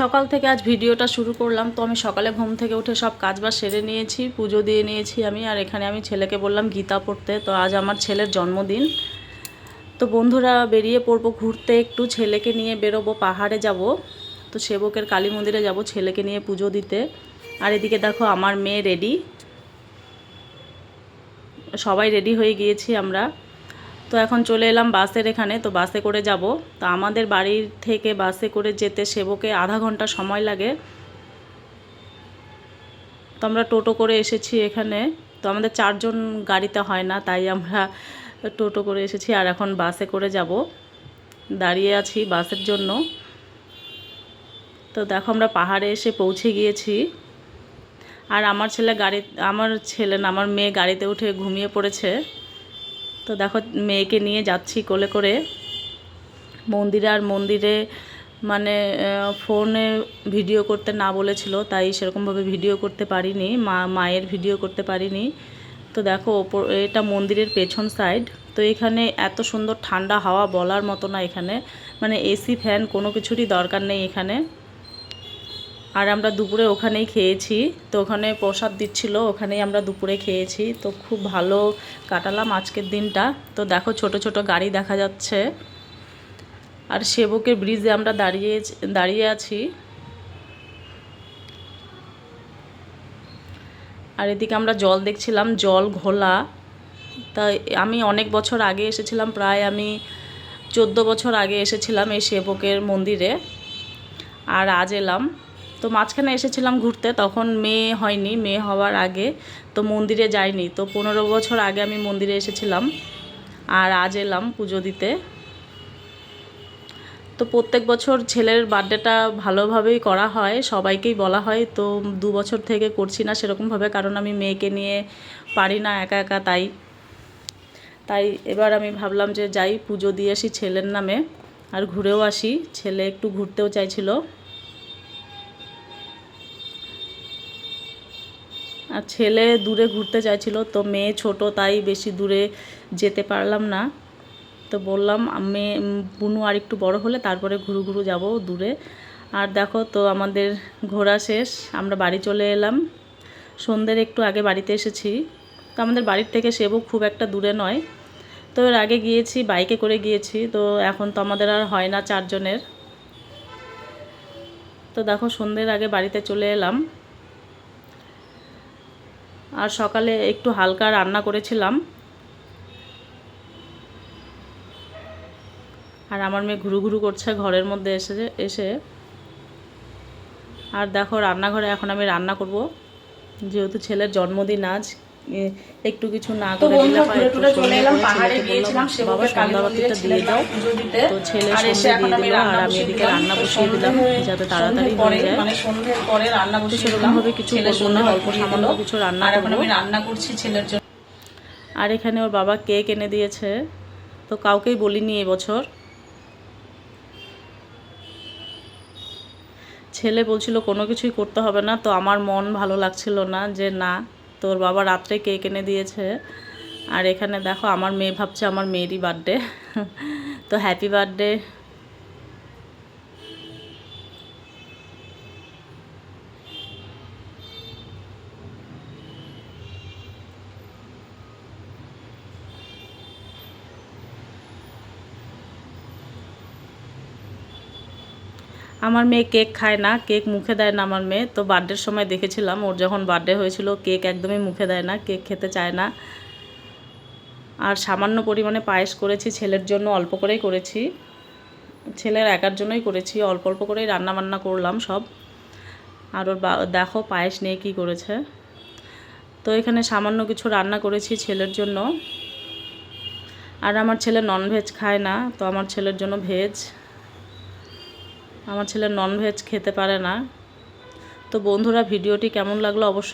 সকাল থেকে আজ ভিডিওটা শুরু করলাম, তো আমি সকালে ঘুম থেকে উঠে সব কাজ বাজ সেরে নিয়েছি, পুজো দিয়ে নিয়েছি আমি, আর এখানে আমি ছেলেকে বললাম গীতা পড়তে, তো আজ আমার ছেলের জন্মদিন। তো বন্ধুরা, বেরিয়ে পড়ব ঘুরতে, একটু ছেলেকে নিয়ে বেরোবো, পাহাড়ে যাব, তো সেবকের কালী মন্দিরে যাব ছেলেকে নিয়ে পুজো দিতে। আর এদিকে দেখো আমার মেয়ে রেডি। সবাই রেডি হয়ে গিয়েছি আমরা। তো এখন চলে এলাম বাসের এখানে, তো বাসে করে যাব। তো আমাদের বাড়ির থেকে বাসে করে যেতে সেবকে আধা ঘণ্টা সময় লাগে। তো আমরা টোটো করে এসেছি এখানে। তো আমাদের চারজন গাড়িতে হয় না, তাই আমরা টোটো করে এসেছি আর এখন বাসে করে যাব। দাঁড়িয়ে আছি বাসের জন্য। তো দেখো আমরা পাহাড়ে এসে পৌঁছে গিয়েছি। আর আমার ছেলে গাড়ি, আমার ছেলে না, আমার মেয়ে গাড়িতে উঠে ঘুমিয়ে পড়েছে। তো দেখো, মেয়েকে নিয়ে যাচ্ছি কোলে করে। মন্দিরে আর মন্দিরে মানে ফোনে ভিডিও করতে না বলেছিল, তাই সেরকমভাবে ভিডিও করতে পারিনি, মা, মায়ের ভিডিও করতে পারিনি। তো দেখো, ওপর, এটা মন্দিরের পেছন সাইড। তো এখানে এত সুন্দর ঠান্ডা হাওয়া বলার মতো না এখানে। মানে এসি, ফ্যান কোনো কিছুরই দরকার নেই এখানে। আর আমরা দুপুরে ওখানেই খেয়েছি। তো ওখানে প্রসাদ দিচ্ছিল, ওখানেই আমরা দুপুরে খেয়েছি। তো খুব ভালো কাটালাম আজকের দিনটা। তো দেখো ছোট ছোট গাড়ি দেখা যাচ্ছে। আর সেবকের ব্রিজে আমরা দাঁড়িয়ে দাঁড়িয়ে আছি। আর এদিকে আমরা জল দেখছিলাম, জল ঘোলা। তাই আমি অনেক বছর আগে এসেছিলাম, প্রায় আমি চোদ্দ বছর আগে এসেছিলাম এই সেবকের মন্দিরে। আর আজ এলাম। তো মাঝখানে এসেছিলাম ঘুরতে, তখন মেয়ে হয়নি, মেয়ে হওয়ার আগে, তো মন্দিরে যাইনি। তো পনেরো বছর আগে আমি মন্দিরে এসেছিলাম আর আজ এলাম পুজো দিতে। তো প্রত্যেক বছর ছেলের বার্থডেটা ভালোভাবেই করা হয়, সবাইকেই বলা হয়। তো দু বছর থেকে করছি না সেরকমভাবে, কারণ আমি মেয়েকে নিয়ে পারি না একা একা, তাই। তাই এবার আমি ভাবলাম যে যাই, পুজো দিয়ে আসি ছেলের নামে। আর ঘুরেও আসি, ছেলে একটু ঘুরতেও চাইছিল। আর ছেলে দূরে ঘুরতে চাইছিল, তো মেয়ে ছোট, তাই বেশি দূরে যেতে পারলাম না। তো বললাম মেয়ে বুনু আর একটু বড় হলে তারপরে ঘুরু ঘুরু যাব দূরে। আর দেখো তো আমাদের ঘোরা শেষ, আমরা বাড়ি চলে এলাম। সন্ধ্যের একটু আগে বাড়িতে এসেছি। তো আমাদের বাড়ির থেকে সেবক খুব একটা দূরে নয়। তো এর আগে গিয়েছি, বাইকে করে গিয়েছি, তো এখন তো আমাদের আর হয় না চারজনের। তো দেখো সন্ধ্যের আগে বাড়িতে চলে এলাম। আর সকালে একটু হালকা রান্না করেছিলাম। আর আমার মেয়ে ঘুরু ঘুরু করছে ঘরের মধ্যে এসে এসে। আর দেখো রান্নাঘরে এখন আমি রান্না করব। যেহেতু ছেলের জন্মদিন আজ একটু কিছু না করে দিলে বন্ধুরা ঘুরে একটু টুরে চলে এলাম পাহাড়ে গিয়েছিলাম বললাম, বাবা সন্ধ্যাবাতিটা দিয়ে দাও। তো ছেলে আর সন্ধে দিয়ে আমি দিল আর রান্না আমি বসিয়ে এদিকে রান্না বসিয়ে দিলাম যাতে তাড়াতাড়ি হয়ে যায়। মানে সন্ধ্যের পরে রান্না বসিয়ে দিলাম সেরকমভাবে কিছু ছেলের করব না অল্প সামান্য কিছু রান্না করব। আমি রান্না করছি ছেলের জন্য। আর এখানে ওর বাবা কেক এনে দিয়েছে তো কাউকেই বলিনি এবছর ছেলে বলছিল কোনো কিছুই করতে হবে না তো আমার মন ভালো লাগছিল না যে না তোর বাবা রাত্রে কেক এনে দিয়েছে। আর এখানে দেখো আমার মেয়ে ভাবছে আমার মেয়েরই বার্থডে তো হ্যাপি বার্থডে আমার মেয়ে কেক খায় না, কেক মুখে দেয় না আমার মেয়ে। তো বার্থডের সময় দেখেছিলাম, ওর যখন বার্থডে হয়েছিল, কেক একদমই মুখে দেয় না, কেক খেতে চায় না। আর সামান্য পরিমাণে পায়েস করেছি, ছেলের জন্য অল্প করেই করেছি। ছেলের একার জন্যই করেছি, অল্প অল্প করেই রান্না বান্না করলাম সব। আর ওর দেখো পায়েস নিয়ে কী করেছে। তো এখানে সামান্য কিছু রান্না করেছি ছেলের জন্য। আর আমার ছেলে ননভেজ খায় না, তো আমার ছেলের জন্য ভেজ আমার ছেলে ননভেজ খেতে পারে না। তো বন্ধুরা ভিডিওটি কেমন লাগল অবশ্যই